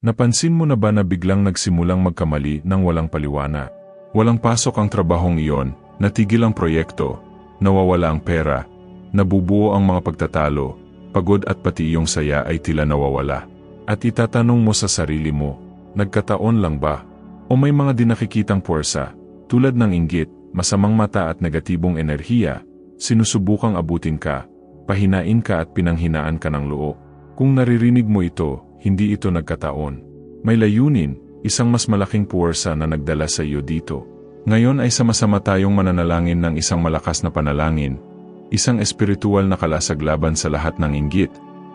Napansin mo na ba na biglang nagsimulang magkamali ng walang paliwana? Walang pasok ang trabahong iyon, natigil ang proyekto, nawawala ang pera, nabubuo ang mga pagtatalo, pagod at pati iyong saya ay tila nawawala. At itatanong mo sa sarili mo, nagkataon lang ba? O may mga dinakikitang puwersa, tulad ng inggit, masamang mata at negatibong enerhiya, sinusubukang abutin ka, pahinain ka at pinanghinaan ka ng loo. Kung naririnig mo ito, hindi ito nagkataon. May layunin, isang mas malaking puwersa na nagdala sa iyo dito. Ngayon ay sama-sama tayong mananalangin ng isang malakas na panalangin, isang espiritual na kalasag laban sa lahat ng inggit,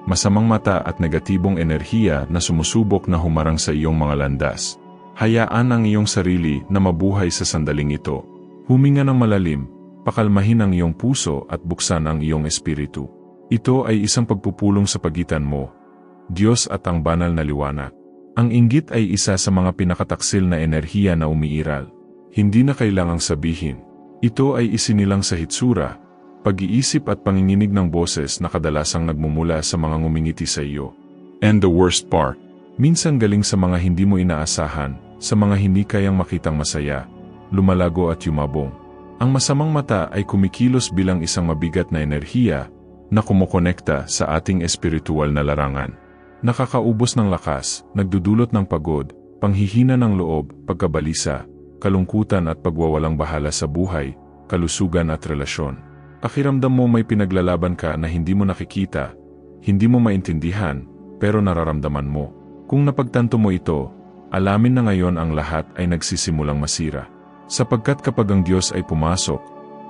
masamang mata at negatibong enerhiya na sumusubok na humarang sa iyong mga landas. Hayaan ang iyong sarili na mabuhay sa sandaling ito. Huminga ng malalim, pakalmahin ang iyong puso at buksan ang iyong espiritu. Ito ay isang pagpupulong sa pagitan mo, Diyos at ang banal na liwanag. Ang inggit ay isa sa mga pinakataksil na enerhiya na umiiral. Hindi na kailangang sabihin. Ito ay isinilang sa hitsura, pag-iisip at panginginig ng boses na kadalasang nagmumula sa mga ngumingiti sa iyo. And the worst part, minsan galing sa mga hindi mo inaasahan, sa mga hindi kayang makitang masaya, lumalago at yumabong. Ang masamang mata ay kumikilos bilang isang mabigat na enerhiya na kumukonekta sa ating espiritual na larangan. Nakakaubos ng lakas, nagdudulot ng pagod, panghihina ng loob, pagkabalisa, kalungkutan at pagwawalang bahala sa buhay, kalusugan at relasyon. Pakiramdam mo may pinaglalaban ka na hindi mo nakikita, hindi mo maintindihan, pero nararamdaman mo. Kung napagtanto mo ito, alamin na ngayon ang lahat ay nagsisimulang masira. Sapagkat kapag ang Diyos ay pumasok,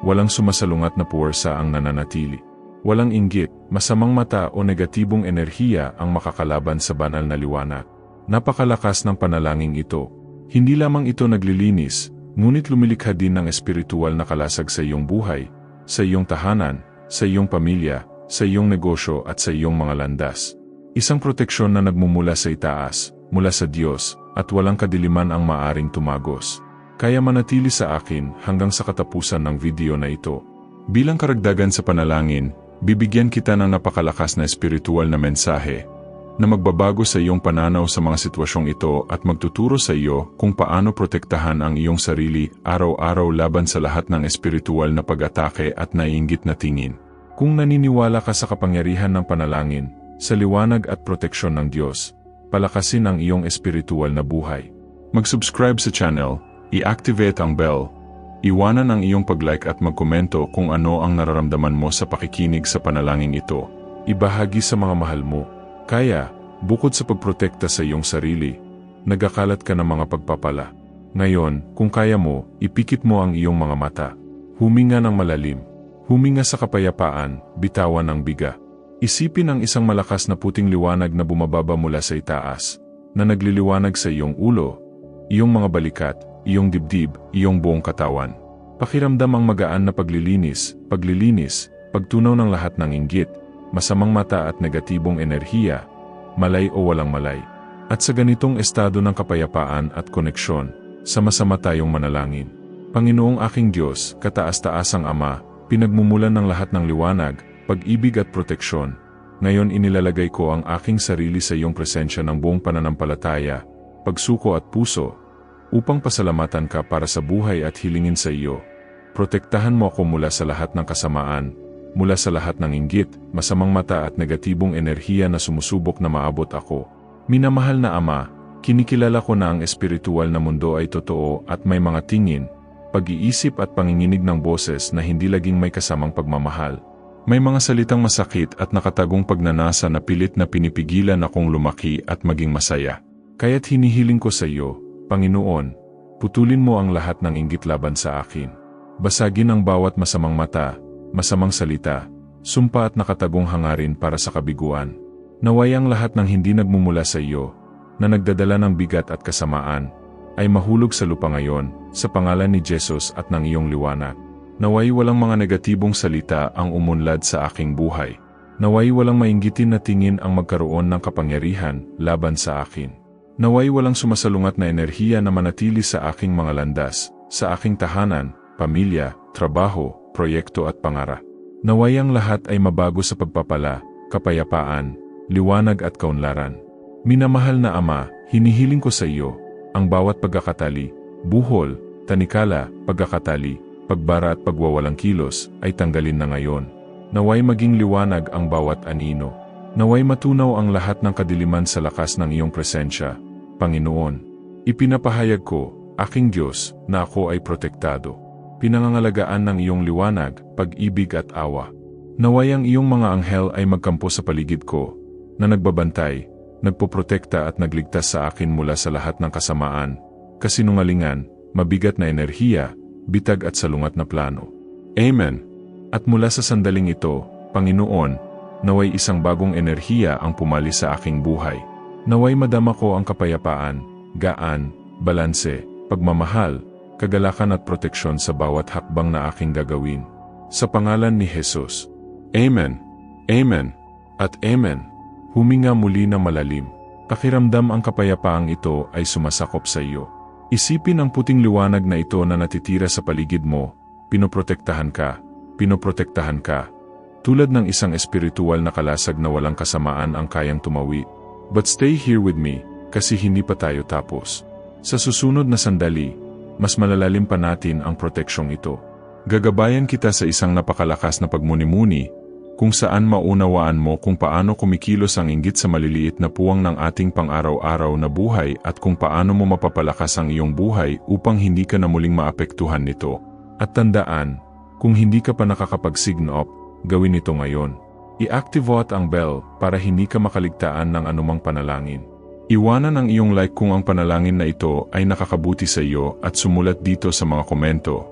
walang sumasalungat na puwersa ang nananatili. Walang inggit, masamang mata o negatibong enerhiya ang makakalaban sa banal na liwanag. Napakalakas ng panalangin ito. Hindi lamang ito naglilinis, ngunit lumilikha din ng espiritual na kalasag sa iyong buhay, sa iyong tahanan, sa iyong pamilya, sa iyong negosyo at sa iyong mga landas. Isang proteksyon na nagmumula sa itaas, mula sa Diyos, at walang kadiliman ang maaring tumagos. Kaya manatili sa akin hanggang sa katapusan ng video na ito. Bilang karagdagan sa panalangin, Bibigyan kita ng napakalakas na espiritual na mensahe na magbabago sa iyong pananaw sa mga sitwasyong ito at magtuturo sa iyo kung paano protektahan ang iyong sarili araw-araw laban sa lahat ng espiritual na pag-atake at naiinggit na tingin. Kung naniniwala ka sa kapangyarihan ng panalangin, sa liwanag at proteksyon ng Diyos, palakasin ang iyong espiritual na buhay. Mag-subscribe sa channel, i-activate ang bell, Iwanan ang iyong pag-like at magkomento kung ano ang nararamdaman mo sa pakikinig sa panalangin ito. Ibahagi sa mga mahal mo. Kaya, bukod sa pagprotekta sa iyong sarili, nagakalat ka ng mga pagpapala. Ngayon, kung kaya mo, ipikit mo ang iyong mga mata. Huminga ng malalim. Huminga sa kapayapaan, bitawan ang biga. Isipin ang isang malakas na puting liwanag na bumababa mula sa itaas, na nagliliwanag sa iyong ulo, iyong mga balikat, iyong dibdib, iyong buong katawan. Pakiramdam ang magaan na paglilinis, paglilinis, pagtunaw ng lahat ng inggit, masamang mata at negatibong enerhiya, malay o walang malay. At sa ganitong estado ng kapayapaan at koneksyon, sama-sama tayong manalangin. Panginoong aking Diyos, kataas-taasang Ama, pinagmumulan ng lahat ng liwanag, pag-ibig at proteksyon, ngayon inilalagay ko ang aking sarili sa iyong presensya ng buong pananampalataya, pagsuko at puso, upang pasalamatan ka para sa buhay at hilingin sa iyo. Protektahan mo ako mula sa lahat ng kasamaan, mula sa lahat ng inggit, masamang mata at negatibong enerhiya na sumusubok na maabot ako. Minamahal na Ama, kinikilala ko na ang espiritual na mundo ay totoo at may mga tingin, pag-iisip at panginginig ng boses na hindi laging may kasamang pagmamahal. May mga salitang masakit at nakatagong pagnanasa na pilit na pinipigilan akong lumaki at maging masaya. Kaya't hinihiling ko sa iyo, Panginoon, putulin mo ang lahat ng inggit laban sa akin. Basagin ang bawat masamang mata, masamang salita, sumpa at nakatagong hangarin para sa kabiguan. Naway ang lahat ng hindi nagmumula sa iyo, na nagdadala ng bigat at kasamaan, ay mahulog sa lupa ngayon, sa pangalan ni Jesus at ng iyong liwanag. Naway walang mga negatibong salita ang umunlad sa aking buhay. Naway walang mainggitin na tingin ang magkaroon ng kapangyarihan laban sa akin. Naway walang sumasalungat na enerhiya na manatili sa aking mga landas, sa aking tahanan, pamilya, trabaho, proyekto at pangara. Naway ang lahat ay mabago sa pagpapala, kapayapaan, liwanag at kaunlaran. Minamahal na Ama, Hinihiling ko sa iyo, ang bawat pagkakatali, buhol, tanikala, pagkakatali, pagbara at pagwawalang kilos ay tanggalin na ngayon. Naway maging liwanag ang bawat anino. Naway matunaw ang lahat ng kadiliman sa lakas ng iyong presensya, Panginoon. Ipinapahayag ko, aking Diyos, na ako ay protektado. Pinangangalagaan ng iyong liwanag, pag-ibig at awa. Naway ang iyong mga anghel ay magkampo sa paligid ko, na nagbabantay, nagpoprotekta at nagligtas sa akin mula sa lahat ng kasamaan, kasinungalingan, mabigat na enerhiya, bitag at salungat na plano. Amen. At mula sa sandaling ito, Panginoon, naway isang bagong enerhiya ang pumali sa aking buhay. Naway madama ko ang kapayapaan, gaan, balanse, pagmamahal, kagalakan at proteksyon sa bawat hakbang na aking gagawin. Sa pangalan ni Jesus. Amen. Amen. At Amen. Huminga muli na malalim. Pakiramdam ang kapayapaang ito ay sumasakop sa iyo. Isipin ang puting liwanag na ito na natitira sa paligid mo, pinoprotektahan ka, pinoprotektahan ka. Tulad ng isang espiritual na kalasag na walang kasamaan ang kayang tumawi. But stay here with me, kasi hindi pa tayo tapos. Sa susunod na sandali, mas malalalim pa natin ang proteksyong ito. Gagabayan kita sa isang napakalakas na pagmuni-muni, kung saan maunawaan mo kung paano kumikilos ang inggit sa maliliit na puwang ng ating pang-araw-araw na buhay at kung paano mo mapapalakas ang iyong buhay upang hindi ka na muling maapektuhan nito. At tandaan, kung hindi ka pa nakakapag-sign up, gawin ito ngayon. I-activate ang bell para hindi ka makaligtaan ng anumang panalangin. Iwanan ang iyong like kung ang panalangin na ito ay nakakabuti sa iyo at sumulat dito sa mga komento.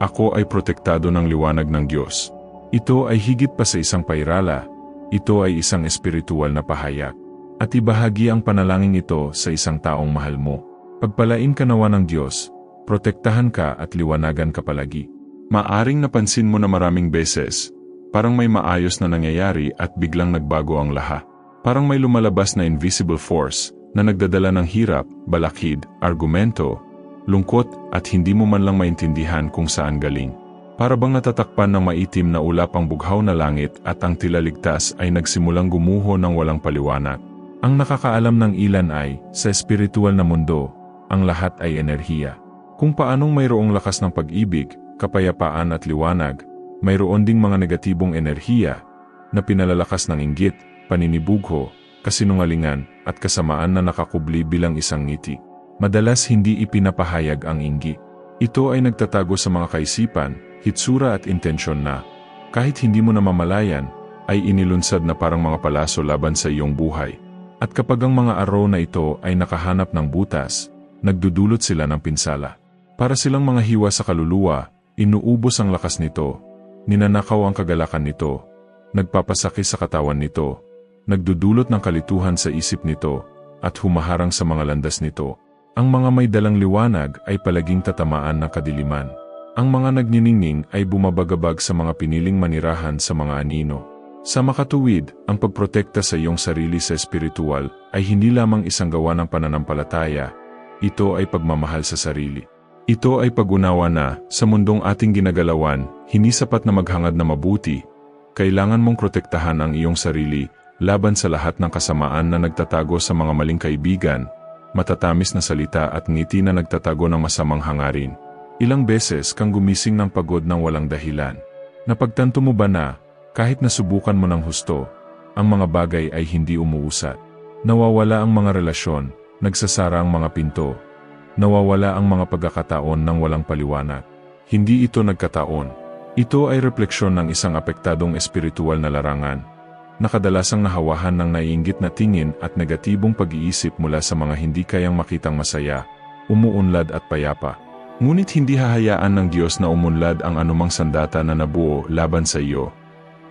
Ako ay protektado ng liwanag ng Diyos. Ito ay higit pa sa isang pairala. Ito ay isang espiritual na pahayag. At ibahagi ang panalangin ito sa isang taong mahal mo. Pagpalain ka nawa ng Diyos, protektahan ka at liwanagan ka palagi. Maaring napansin mo na maraming beses, parang may maayos na nangyayari at biglang nagbago ang lahat. Parang may lumalabas na invisible force na nagdadala ng hirap, balakid, argumento, lungkot at hindi mo man lang maintindihan kung saan galing. Para bang natatakpan ng maitim na ulap ang bughaw na langit at ang tilaligtas ay nagsimulang gumuho ng walang paliwanag. Ang nakakaalam ng ilan ay, sa espiritual na mundo, ang lahat ay enerhiya. Kung paanong mayroong lakas ng pag-ibig, kapayapaan at liwanag, mayroon ding mga negatibong enerhiya na pinalalakas ng inggit, paninibugho, kasinungalingan at kasamaan na nakakubli bilang isang ngiti. Madalas hindi ipinapahayag ang inggi. Ito ay nagtatago sa mga kaisipan, hitsura at intensyon na, kahit hindi mo namamalayan, ay inilunsad na parang mga palaso laban sa iyong buhay. At kapag ang mga araw na ito ay nakahanap ng butas, nagdudulot sila ng pinsala. Para silang mga hiwa sa kaluluwa, inuubos ang lakas nito, ninanakaw ang kagalakan nito, nagpapasakit sa katawan nito, nagdudulot ng kalituhan sa isip nito, at humaharang sa mga landas nito. Ang mga may dalang liwanag ay palaging tatamaan ng kadiliman. Ang mga nagniningning ay bumabagabag sa mga piniling manirahan sa mga anino. Sa makatuwid, ang pagprotekta sa iyong sarili sa espiritual ay hindi lamang isang gawa ng pananampalataya, ito ay pagmamahal sa sarili. Ito ay pag-unawa na, sa mundong ating ginagalawan, hindi sapat na maghangad na mabuti, kailangan mong protektahan ang iyong sarili laban sa lahat ng kasamaan na nagtatago sa mga maling kaibigan, matatamis na salita at ngiti na nagtatago ng masamang hangarin. Ilang beses kang gumising ng pagod ng walang dahilan. Napagtanto mo ba na, kahit nasubukan mo ng husto, ang mga bagay ay hindi umuusad. Nawawala ang mga relasyon, nagsasara ang mga pinto, nawawala ang mga pagkakataon ng walang paliwanag. Hindi ito nagkataon. Ito ay refleksyon ng isang apektadong espiritual na larangan, na kadalasang nahawahan ng naiinggit na tingin at negatibong pag-iisip mula sa mga hindi kayang makitang masaya, umuunlad at payapa. Ngunit hindi hahayaan ng Diyos na umunlad ang anumang sandata na nabuo laban sa iyo,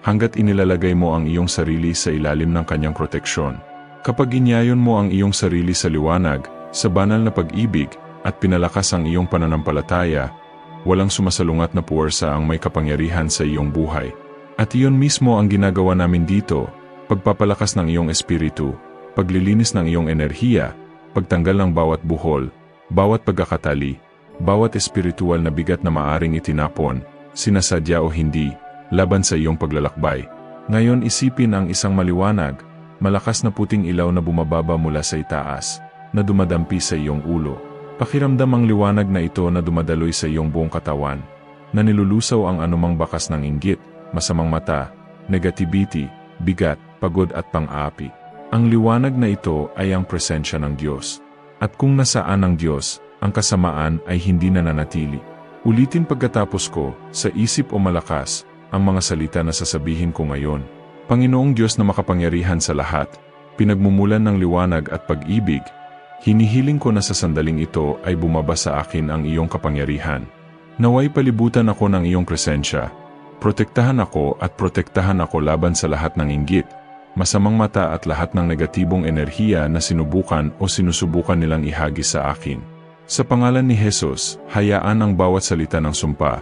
hanggat inilalagay mo ang iyong sarili sa ilalim ng kanyang proteksyon. Kapag inyayon mo ang iyong sarili sa liwanag, sa banal na pag-ibig, at pinalakas ang iyong pananampalataya, walang sumasalungat na puwersa ang may kapangyarihan sa iyong buhay. At iyon mismo ang ginagawa namin dito, pagpapalakas ng iyong espiritu, paglilinis ng iyong enerhiya, pagtanggal ng bawat buhol, bawat pagkakatali, bawat espiritual na bigat na maaring itinapon, sinasadya o hindi, laban sa iyong paglalakbay. Ngayon isipin ang isang maliwanag, malakas na puting ilaw na bumababa mula sa itaas. Na dumadampi sa iyong ulo. Pakiramdam ang liwanag na ito na dumadaloy sa iyong buong katawan, na nilulusaw ang anumang bakas ng inggit, masamang mata, negativity, bigat, pagod at pang-aapi. Ang liwanag na ito ay ang presensya ng Diyos. At kung nasaan ang Diyos, ang kasamaan ay hindi nananatili. Ulitin pagkatapos ko, sa isip o malakas, ang mga salita na sasabihin ko ngayon. Panginoong Diyos na makapangyarihan sa lahat, pinagmumulan ng liwanag at pag-ibig, hinihiling ko na sa sandaling ito ay bumaba sa akin ang iyong kapangyarihan. Naway palibutan ako ng iyong presensya. Protektahan ako at protektahan ako laban sa lahat ng inggit, masamang mata at lahat ng negatibong enerhiya na sinubukan o sinusubukan nilang ihagis sa akin. Sa pangalan ni Jesus, hayaan ang bawat salita ng sumpa,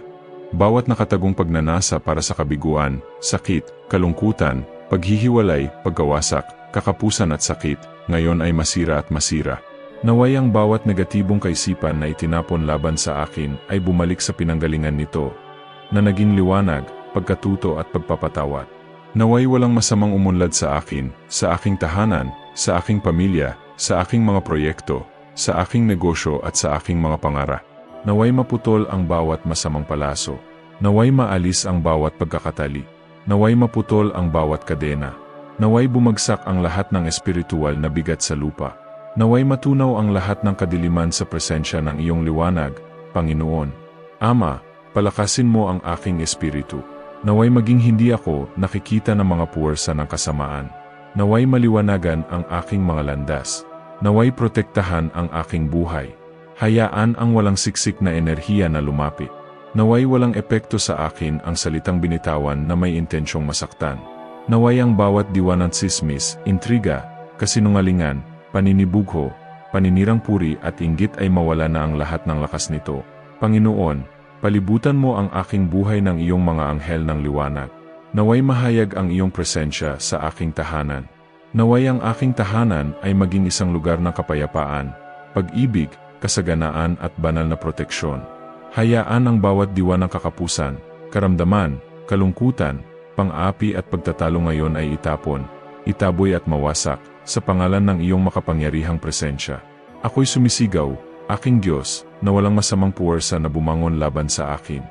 bawat nakatagong pagnanasa para sa kabiguan, sakit, kalungkutan, paghihiwalay, pagkawasak, kakapusan at sakit, ngayon ay masira at masira. Naway ang bawat negatibong kaisipan na itinapon laban sa akin ay bumalik sa pinanggalingan nito, na naging liwanag, pagkatuto at pagpapatawad. Naway walang masamang umunlad sa akin, sa aking tahanan, sa aking pamilya, sa aking mga proyekto, sa aking negosyo at sa aking mga pangara. Naway maputol ang bawat masamang palaso. Naway maalis ang bawat pagkakatali. Naway maputol ang bawat kadena. Naway bumagsak ang lahat ng espiritual na bigat sa lupa. Naway matunaw ang lahat ng kadiliman sa presensya ng iyong liwanag, Panginoon. Ama, palakasin mo ang aking espiritu. Naway maging hindi ako nakikita ng mga puwersa ng kasamaan. Naway maliwanagan ang aking mga landas. Naway protektahan ang aking buhay. Hayaan ang walang siksik na enerhiya na lumapit. Naway walang epekto sa akin ang salitang binitawan na may intensyong masaktan. Naway ang bawat diwa ng sismis, intriga, kasinungalingan, paninibugho, paninirang puri at inggit ay mawala na ang lahat ng lakas nito. Panginoon, palibutan mo ang aking buhay ng iyong mga anghel ng liwanag. Naway mahayag ang iyong presensya sa aking tahanan. Naway ang aking tahanan ay maging isang lugar ng kapayapaan, pag-ibig, kasaganaan at banal na proteksyon. Hayaan ang bawat diwa ng kakapusan, karamdaman, kalungkutan, pang-api at pagtatalo ngayon ay itapon, itaboy at mawasak, sa pangalan ng iyong makapangyarihang presensya. Ako'y sumisigaw, aking Diyos, na walang masamang puwersa na bumangon laban sa akin.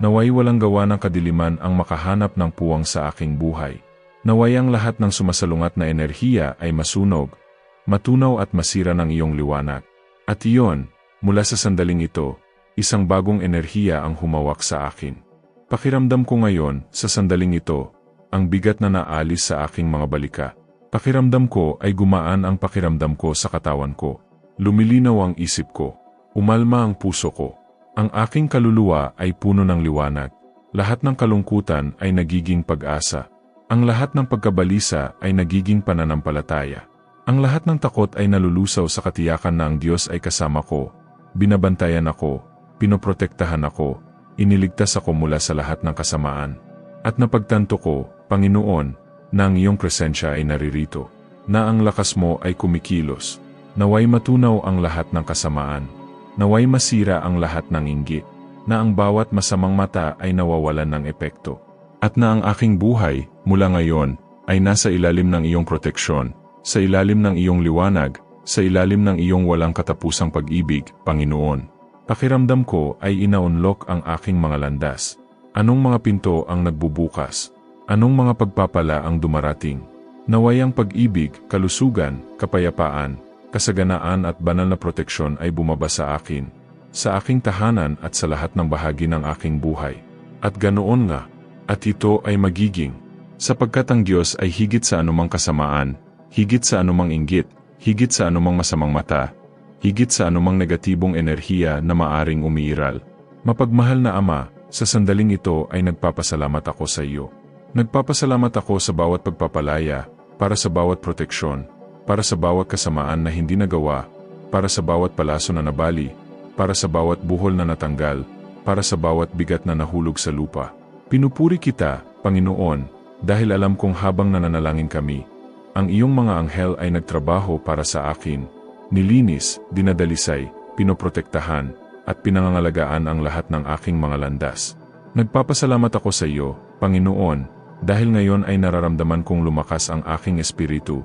Naway walang gawa ng kadiliman ang makahanap ng puwang sa aking buhay. Naway ang lahat ng sumasalungat na enerhiya ay masunog, matunaw at masira ng iyong liwanag. At iyon, mula sa sandaling ito, isang bagong enerhiya ang humawak sa akin. Pakiramdam ko ngayon, sa sandaling ito, ang bigat na naalis sa aking mga balika. Pakiramdam ko ay gumaan ang pakiramdam ko sa katawan ko. Lumilinaw ang isip ko. Umalma ang puso ko. Ang aking kaluluwa ay puno ng liwanag. Lahat ng kalungkutan ay nagiging pag-asa. Ang lahat ng pagkabalisa ay nagiging pananampalataya. Ang lahat ng takot ay nalulusaw sa katiyakan na ang Diyos ay kasama ko. Binabantayan ako, pinoprotektahan ako, iniligtas ako mula sa lahat ng kasamaan. At napagtanto ko, Panginoon, na ang iyong presensya ay naririto, na ang lakas mo ay kumikilos, naway matunaw ang lahat ng kasamaan, naway masira ang lahat ng inggit, na ang bawat masamang mata ay nawawalan ng epekto, at na ang aking buhay, mula ngayon, ay nasa ilalim ng iyong proteksyon, sa ilalim ng iyong liwanag, sa ilalim ng iyong walang katapusang pag-ibig, Panginoon. Pakiramdam ko ay inaunlock ang aking mga landas. Anong mga pinto ang nagbubukas? Anong mga pagpapala ang dumarating? Naway ang pag-ibig, kalusugan, kapayapaan, kasaganaan at banal na proteksyon ay bumaba sa akin, sa aking tahanan at sa lahat ng bahagi ng aking buhay. At ganoon nga, at ito ay magiging, sapagkat ang Diyos ay higit sa anumang kasamaan, higit sa anumang inggit, higit sa anumang masamang mata, higit sa anumang negatibong enerhiya na maaring umiiral. Mapagmahal na Ama, sa sandaling ito ay nagpapasalamat ako sa iyo. Nagpapasalamat ako sa bawat pagpapalaya, para sa bawat proteksyon, para sa bawat kasamaan na hindi nagawa, para sa bawat palaso na nabali, para sa bawat buhol na natanggal, para sa bawat bigat na nahulog sa lupa. Pinupuri kita, Panginoon, dahil alam kong habang nananalangin kami, ang iyong mga anghel ay nagtrabaho para sa akin, nilinis, dinadalisay, pinoprotektahan, at pinangangalagaan ang lahat ng aking mga landas. Nagpapasalamat ako sa iyo, Panginoon, dahil ngayon ay nararamdaman kong lumakas ang aking espiritu.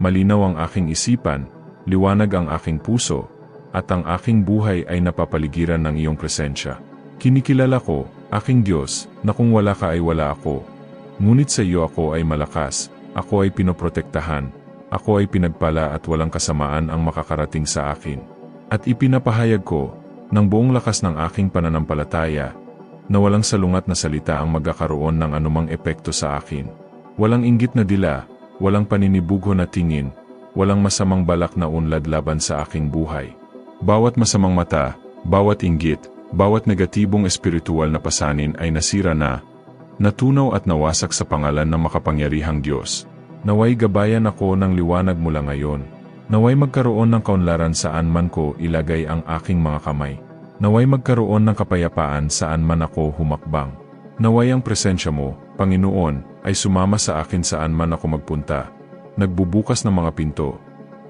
Malinaw ang aking isipan, liwanag ang aking puso, at ang aking buhay ay napapaligiran ng iyong presensya. Kinikilala ko, aking Diyos, na kung wala ka ay wala ako. Ngunit sa iyo ako ay malakas, ako ay pinoprotektahan, ako ay pinagpala at walang kasamaan ang makakarating sa akin. At ipinapahayag ko, ng buong lakas ng aking pananampalataya, na walang salungat na salita ang magkakaroon ng anumang epekto sa akin. Walang inggit na dila, walang paninibugho na tingin, walang masamang balak na unlad laban sa aking buhay. Bawat masamang mata, bawat inggit, bawat negatibong espiritual na pasanin ay nasira na, natunaw at nawasak sa pangalan ng makapangyarihang Diyos. Naway gabayan ako ng liwanag mula ngayon. Naway magkaroon ng kaunlaran saan man ko ilagay ang aking mga kamay. Naway magkaroon ng kapayapaan saan man ako humakbang. Naway ang presensya mo, Panginoon, ay sumama sa akin saan man ako magpunta. Nagbubukas ng mga pinto,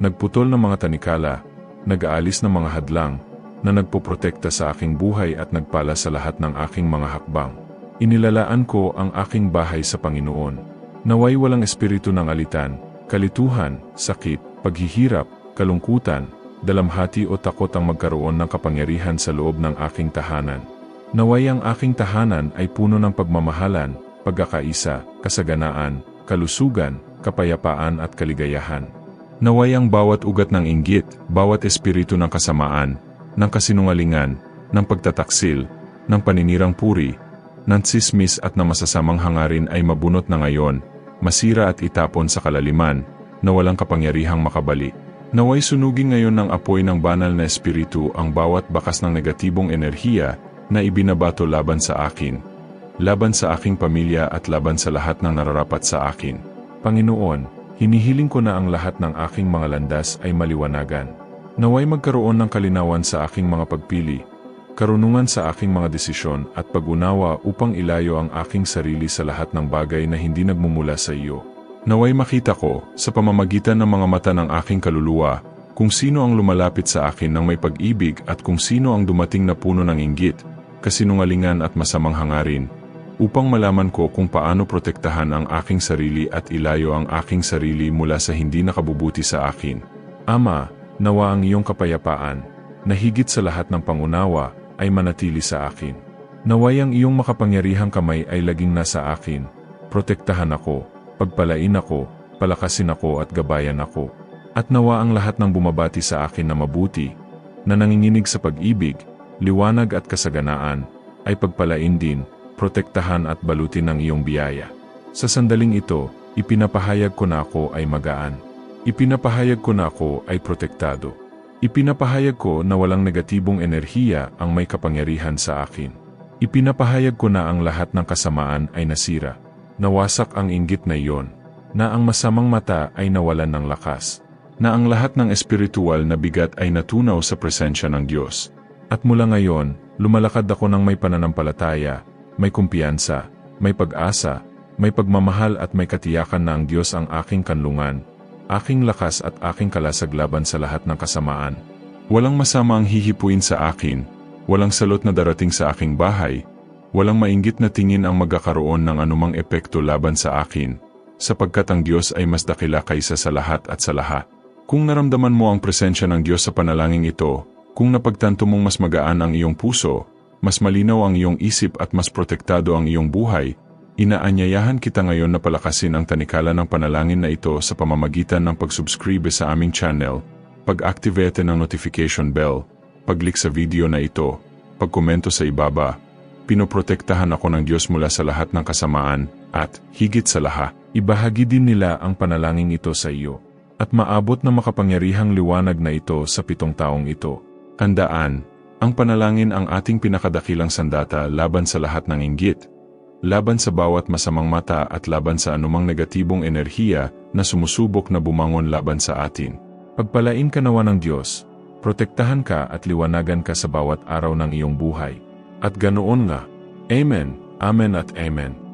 nagputol ng mga tanikala, nag-aalis ng mga hadlang, na nagpoprotekta sa aking buhay at nagpala sa lahat ng aking mga hakbang. Inilalaan ko ang aking bahay sa Panginoon. Naway walang espiritu ng alitan, kalituhan, sakit, paghihirap, kalungkutan, dalamhati o takot ang magkaroon ng kapangyarihan sa loob ng aking tahanan. Naway ang aking tahanan ay puno ng pagmamahalan, pagkakaisa, kasaganaan, kalusugan, kapayapaan at kaligayahan. Naway ang bawat ugat ng inggit, bawat espiritu ng kasamaan, ng kasinungalingan, ng pagtataksil, ng paninirang puri, ng tsismis at na masasamang hangarin ay mabunot na ngayon, masira at itapon sa kalaliman, na walang kapangyarihang makabali. Naway sunugin ngayon ng apoy ng banal na espiritu ang bawat bakas ng negatibong enerhiya na ibinabato laban sa akin, laban sa aking pamilya at laban sa lahat ng nararapat sa akin. Panginoon, hinihiling ko na ang lahat ng aking mga landas ay maliwanagan. Naway magkaroon ng kalinawan sa aking mga pagpili, karunungan sa aking mga desisyon at pag-unawa upang ilayo ang aking sarili sa lahat ng bagay na hindi nagmumula sa iyo. Naway makita ko, sa pamamagitan ng mga mata ng aking kaluluwa, kung sino ang lumalapit sa akin ng may pag-ibig at kung sino ang dumating na puno ng inggit, kasinungalingan at masamang hangarin, upang malaman ko kung paano protektahan ang aking sarili at ilayo ang aking sarili mula sa hindi nakabubuti sa akin. Ama, nawa ang iyong kapayapaan, na higit sa lahat ng pangunawa, ay manatili sa akin. Naway ang iyong makapangyarihang kamay ay laging nasa akin. Protektahan ako, pagpalain ako, palakasin ako at gabayan ako. At nawa ang lahat ng bumabati sa akin na mabuti, na nanginginig sa pag-ibig, liwanag at kasaganaan, ay pagpalain din, protektahan at balutin ng iyong biyaya. Sa sandaling ito, ipinapahayag ko na ako ay magaan. Ipinapahayag ko na ako ay protektado. Ipinapahayag ko na walang negatibong enerhiya ang may kapangyarihan sa akin. Ipinapahayag ko na ang lahat ng kasamaan ay nasira. Nawasak ang inggit na iyon, na ang masamang mata ay nawalan ng lakas, na ang lahat ng espiritual na bigat ay natunaw sa presensya ng Diyos. At mula ngayon, lumalakad ako ng may pananampalataya, may kumpiyansa, may pag-asa, may pagmamahal at may katiyakan na ang Diyos ang aking kanlungan, aking lakas at aking kalasag laban sa lahat ng kasamaan. Walang masama ang hihipuin sa akin, walang salot na darating sa aking bahay, walang mainggit na tingin ang magkakaroon ng anumang epekto laban sa akin, sapagkat ang Diyos ay mas dakila kaysa sa lahat at sa lahat. Kung naramdaman mo ang presensya ng Diyos sa panalangin ito, kung napagtanto mong mas magaan ang iyong puso, mas malinaw ang iyong isip at mas protektado ang iyong buhay, Inaanyayahan kita ngayon na palakasin ang tanikala ng panalangin na ito sa pamamagitan ng pag-subscribe sa aming channel, pag-activate ng notification bell, pag-click sa video na ito, pag-komento sa ibaba. Pinoprotektahan ako ng Diyos mula sa lahat ng kasamaan, at, higit sa lahat, ibahagi din nila ang panalangin ito sa iyo. At maabot na makapangyarihang liwanag na ito sa pitong taong ito. Tandaan, ang panalangin ang ating pinakadakilang sandata laban sa lahat ng inggit, laban sa bawat masamang mata at laban sa anumang negatibong enerhiya na sumusubok na bumangon laban sa atin. Pagpalain ka nawa ng Diyos, protektahan ka at liwanagan ka sa bawat araw ng iyong buhay. At ganoon nga. Amen, Amen at Amen.